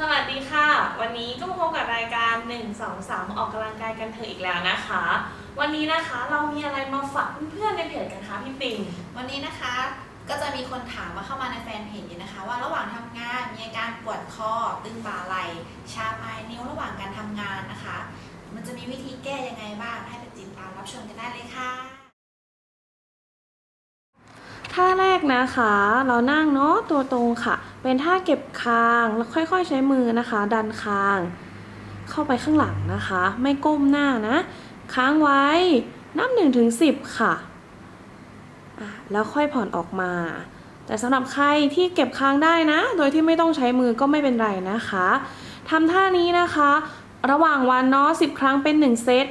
สวัสดีค่ะ วันนี้ก็มาพบกับรายการ 1 2 3 ออกกำลังกายกันเถอะอีกแล้วนะคะ วันนี้นะคะเรามีอะไรมาฝากเพื่อนๆในเพจกันคะพี่ปิง วันนี้นะคะก็จะมีคนถามมาเข้ามาในแฟนเพจนะคะ ว่าระหว่างทำงานมีอาการปวดคอตึงบ่าไหล่ชาปลายนิ้วระหว่างการทำงานนะคะ มันจะมีวิธีแก้ยังไงบ้างให้ไปติดตามรับชมกันได้เลยค่ะ ท่าแรกนะคะ เรานั่งเนาะตัวตรงค่ะ เป็นท่าเก็บคางแล้วค่อยๆใช้มือนะคะ ดันคาง เข้าไปข้างหลังนะคะ ไม่ก้มหน้านะ ค้างไว้นับ1ถึง10ค่ะอะแล้วค่อยผ่อนออกมา แต่สำหรับใครที่เก็บค้างได้นะ โดยที่ไม่ต้องใช้มือก็ไม่เป็นไรนะคะทำท่านี้นะคะ ระหว่างวันเนาะ10 ครั้งเป็น 1 เซต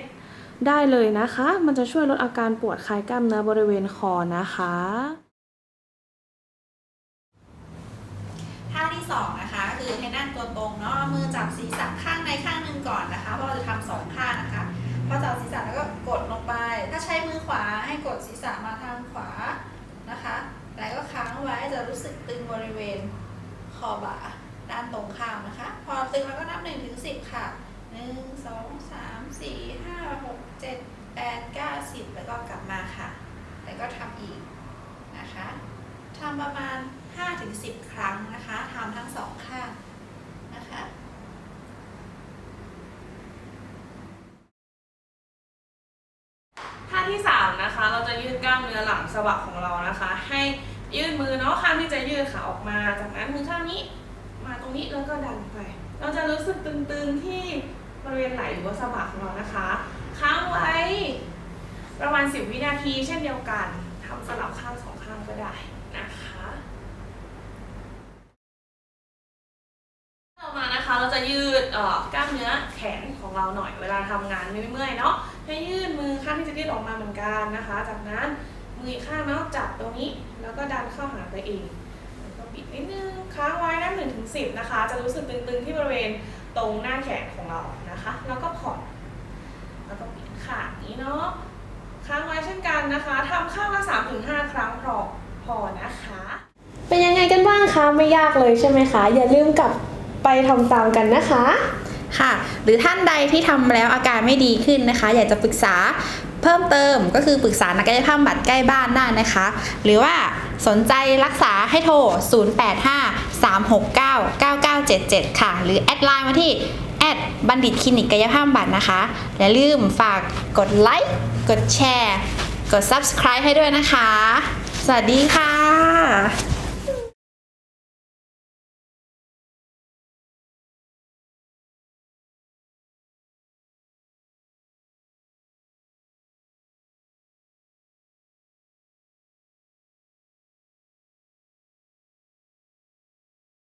ได้เลยนะคะ มันจะช่วยลดอาการปวดคลายกล้ามเนื้อบริเวณคอนะคะ ท่าที่2นะคะคือให้นั่งตัวตรงเนาะมือจับศีรษะข้างในข้างหนึ่งก่อนนะคะ เพราะเราจะทำสองข้างนะคะพอจับศีรษะแล้วก็กดลงไป ถ้าใช้มือขวาให้กดศีรษะมาทางขวานะคะ แล้วก็ค้างไว้จะรู้สึกตึงบริเวณคอบ่าด้านตรงข้ามนะคะ พอตึงแล้วก็นับ1นถึงสิค่ะ 1 2 3 4 5 6 ณ 5-10 ครั้งนะคะทำทั้งสองข้างนะคะท่าที่3นะคะเราจะยืดกล้ามเนื้อหลังสะบักของเรานะคะ ให้ยืดมือเนาะข้างที่จะยืดขาออกมา จากนั้นมือข้างนี้มาตรงนี้แล้วก็ดันไป เราจะรู้สึกตึงๆที่บริเวณไหล่หรือว่าสะบักของเรานะคะ ค้างไว้ ประมาณ 10 วินาทีเช่นเดียวกันทำสลับข้างสองข้างก็ได้นะคะ ต่อมานะคะ เราจะยืดกล้ามเนื้อแขนของเราหน่อยเวลาทำงานไม่เมื่อยเนาะให้ยืดมือข้างที่จะยืดออกมาเหมือนกันนะคะ จากนั้นมืออีกข้างเนาะจับตรงนี้ แล้วก็ดันเข้าหาตัวเองแล้วก็ปิดนิดนึงค้างไว้นับหนึ่งถึงสิบนะคะ จะรู้สึกตึงๆที่บริเวณตรงหน้าแขนของเรานะคะ แล้วก็ผ่อนแล้วก็ปิดขาอย่างนี้เนาะค้างไว้เช่นกันนะคะทำข้างละสามถึงห้าครั้งพอพอนะคะ เป็นยังไงกันบ้างคะ ไม่ยากเลยใช่ไหมคะ อย่าลืมกับ ไปทำตามกันนะคะค่ะ หรือท่านใดที่ทำแล้วอาการไม่ดีขึ้นนะคะ อยากจะปรึกษาเพิ่มเติมก็คือปรึกษานักกายภาพบำบัดใกล้บ้านได้นะคะ หรือว่าสนใจรักษาให้โทร 0853699977 ค่ะ หรือแอดไลน์มาที่แอดบัณฑิตคลินิกกายภาพบำบัดนะคะ อย่าลืมฝากกดไลค์ กดแชร์ กด subscribe ให้ด้วยนะคะ สวัสดีค่ะ